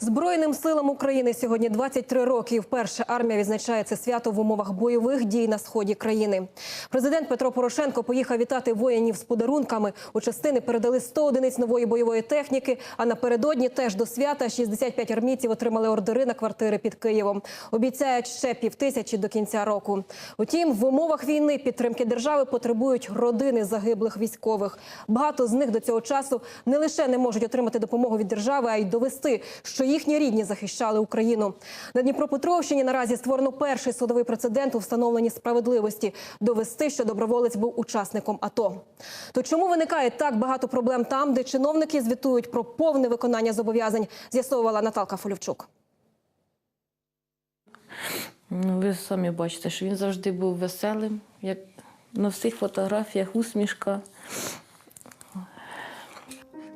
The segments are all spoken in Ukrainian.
Збройним силам України сьогодні 23 роки. І Вперше армія відзначає це свято в умовах бойових дій на сході країни. Президент Петро Порошенко поїхав вітати воїнів з подарунками. У частини передали 100 одиниць нової бойової техніки. А напередодні теж до свята 65 армійців отримали ордери на квартири під Києвом. Обіцяють ще півтисячі до кінця року. Утім, в умовах війни підтримки держави потребують родини загиблих військових. Багато з них до цього часу не лише не можуть отримати допомогу від держави, а й довести, що їхні рідні захищали Україну. На Дніпропетровщині наразі створено перший судовий прецедент у встановленні справедливості довести, що доброволець був учасником АТО. То чому виникає так багато проблем там, де чиновники звітують про повне виконання зобов'язань? З'ясовувала Наталка Фолівчук. Ну, ви самі бачите, що він завжди був веселим, як на всіх фотографіях усмішка.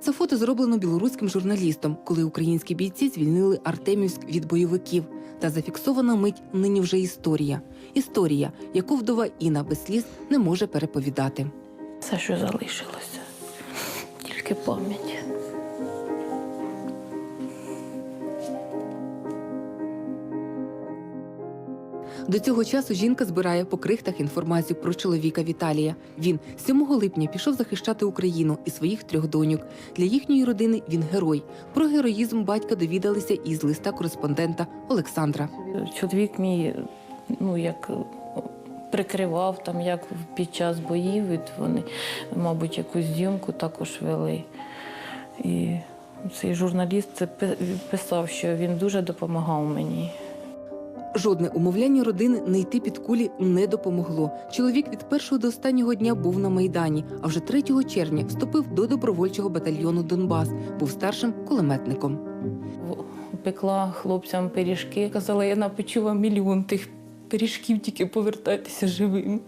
Це фото зроблено білоруським журналістом, коли українські бійці звільнили Артемівськ від бойовиків. Та зафіксована мить нині вже історія. Історія, яку вдова Інна без сліз не може переповідати. Все, що залишилося, тільки пам'ять. До цього часу жінка збирає по крихтах інформацію про чоловіка Віталія. Він 7 липня пішов захищати Україну і своїх трьох доньок. Для їхньої родини він герой. Про героїзм батька довідалися із листа кореспондента Олександра. Чоловік мій, ну як прикривав там, як під час боїв, вони, мабуть, якусь зйомку також вели. І цей журналіст писав, що він дуже допомагав мені. Жодне умовляння родини не йти під кулі не допомогло. Чоловік від першого до останнього дня був на майдані, а вже 3 червня вступив до добровольчого батальйону Донбас. Був старшим кулеметником. Пекла хлопцям пиріжки. Казала, я напечу вам мільйон тих пиріжків, тільки повертайтеся живим.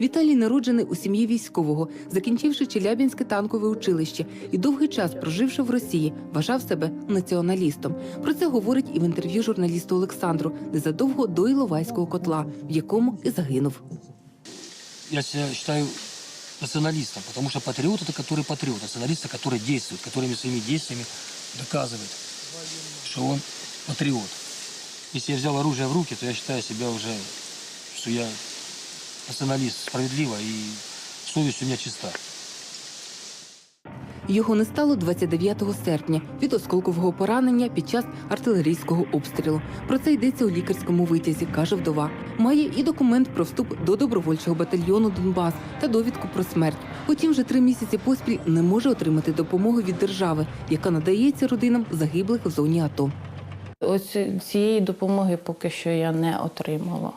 Віталій народжений у сім'ї військового, закінчивши Челябінське танкове училище і довгий час проживши в Росії, вважав себе націоналістом. Про це говорить і в інтерв'ю журналісту Олександру незадовго до Іловайського котла, в якому і загинув. я себя считаю националистом, потому что патриот это который патриот, националист это который действует, которыми своими действиями доказывает, что он патриот. Если я взял оружие в руки, то я считаю себя уже, что я националист справедливо и совесть у меня чиста. Його не стало 29 серпня від осколкового поранення під час артилерійського обстрілу. Про це йдеться у лікарському витязі, каже вдова. Має і документ про вступ до добровольчого батальйону Донбас та довідку про смерть. Утім, вже три місяці поспіль не може отримати допомоги від держави, яка надається родинам загиблих в зоні АТО. Ось цієї допомоги поки що я не отримала.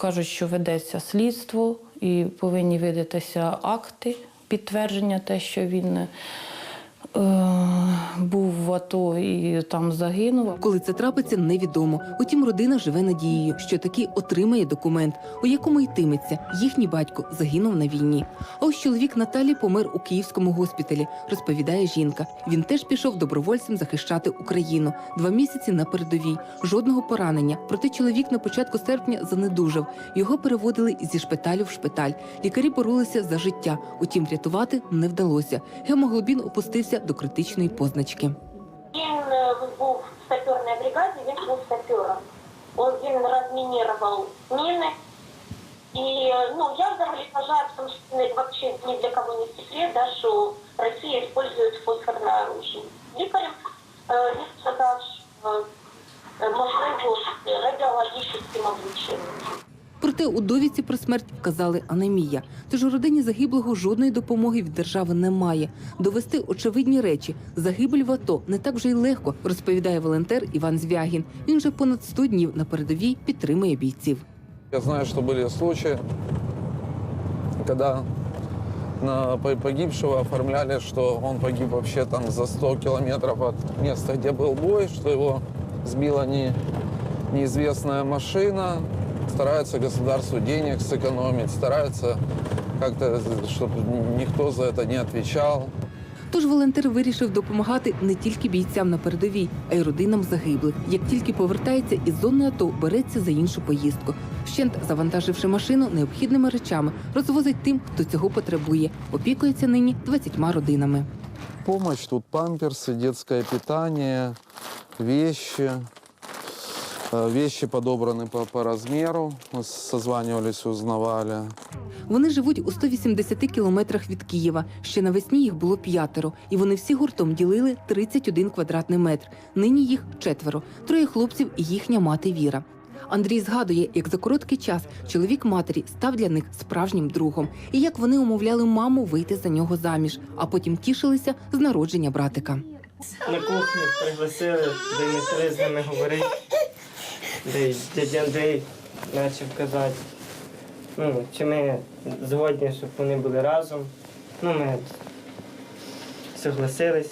Кажуть, що ведеться слідство і повинні видатися акти, підтвердження те, що він е, був в АТО і там загинув. Коли це трапиться, невідомо. Утім, родина живе надією, що таки отримає документ, у якому йтиметься їхній батько загинув на війні. А ось чоловік Наталі помер у київському госпіталі, розповідає жінка. Він теж пішов добровольцем захищати Україну. Два місяці на передовій. Жодного поранення. Проте чоловік на початку серпня занедужав. Його переводили зі шпиталю в шпиталь. Лікарі боролися за життя. Утім, врятувати не вдалося. Гемоглобін опустився до критичної позначки. Він е, був в саперній бригаді, він був сапером. Он, він розмінірував міни. І е, ну, я взагалі вважаю, тому що це вообще ні для кого не секрет, да, що Росія використовує фосфорне оружие. Лікарем е, він сказав, що е, можливо радіологічним облученням. Проте у довідці про смерть вказали анемія. Тож у родині загиблого жодної допомоги від держави немає. Довести очевидні речі загибель в АТО не так вже й легко, розповідає волонтер Іван Звягін. Він вже понад 100 днів на передовій підтримує бійців. Я знаю, что были случаи, когда на по- погибшего оформляли, что он погиб вообще там за 100 километров от места, где был бой, что его сбила не, неизвестная машина Стараются государству денег сэкономить, стараются как-то, чтобы никто за это не отвечал. Тож волонтер вирішив допомагати не тільки бійцям на передовій, а й родинам загиблих. Як тільки повертається із зони АТО, береться за іншу поїздку. Вщент завантаживши машину необхідними речами, розвозить тим, хто цього потребує. Опікується нині 20 родинами. Помощь тут памперсы, детское питание, вещи. Э, Вещи подобраны по, по размеру. Мы созванивались, узнавали. Вони живуть у 180 кілометрах від Києва. Ще навесні їх було п'ятеро, і вони всі гуртом ділили 31 квадратний метр. Нині їх четверо, троє хлопців і їхня мати Віра. Андрій згадує, як за короткий час чоловік матері став для них справжнім другом, і як вони умовляли маму вийти за нього заміж, а потім тішилися з народження братика. на кухню пригласили, де ми почали з ними говорити, де й дядя Андрій почав казати, ну, чи ми згодні, щоб вони були разом. Ну, ми согласились.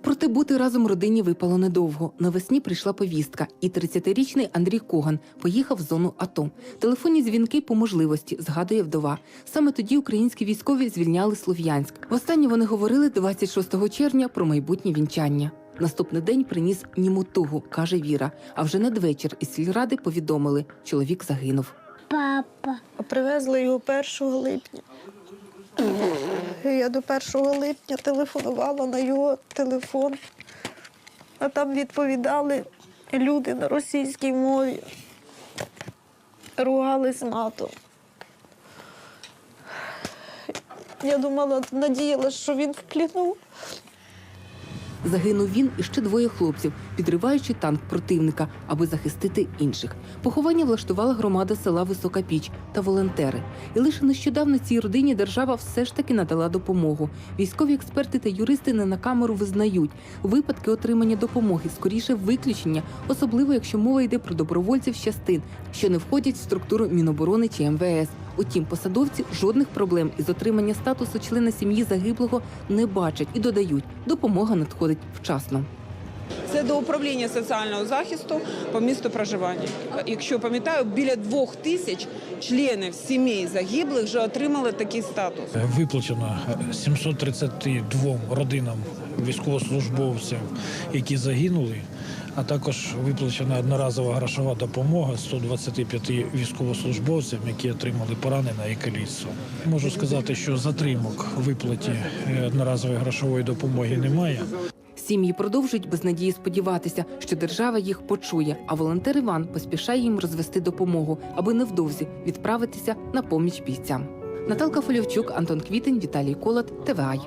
Проте бути разом родині випало недовго. Навесні прийшла повістка, і 30-річний Андрій Коган поїхав в зону АТО. Телефонні дзвінки по можливості, згадує вдова. Саме тоді українські військові звільняли Слов'янськ. Востаннє вони говорили 26 червня про майбутнє вінчання. Наступний день приніс німу тугу, каже Віра. А вже надвечір із сільради повідомили, чоловік загинув. Папа. Привезли його 1 липня. Я до 1 липня телефонувала на його телефон, а там відповідали люди на російській мові. Ругались матом. Я думала, надіялася, що він в пліну. Загинув він і ще двоє хлопців, підриваючи танк противника, аби захистити інших. Поховання влаштувала громада села Висока Піч та волонтери. І лише нещодавно цій родині держава все ж таки надала допомогу. Військові експерти та юристи не на камеру визнають випадки отримання допомоги скоріше виключення, особливо якщо мова йде про добровольців частин, що не входять в структуру Міноборони чи МВС. Утім, посадовці жодних проблем із отримання статусу члена сім'ї загиблого не бачать і додають, допомога надходить вчасно. Це до управління соціального захисту по місту проживання. Якщо пам'ятаю, біля двох тисяч членів сімей загиблих вже отримали такий статус. Виплачено 732 родинам військовослужбовців, які загинули, а також виплачена одноразова грошова допомога 125 військовослужбовцям, які отримали поранення і каліцтво. Можу сказати, що затримок виплаті е, одноразової грошової допомоги немає. Сім'ї продовжують без надії сподіватися, що держава їх почує, а волонтер Іван поспішає їм розвести допомогу, аби невдовзі відправитися на поміч бійцям. Наталка Фольовчук, Антон Квітень, Віталій Колот, ТВАЙ.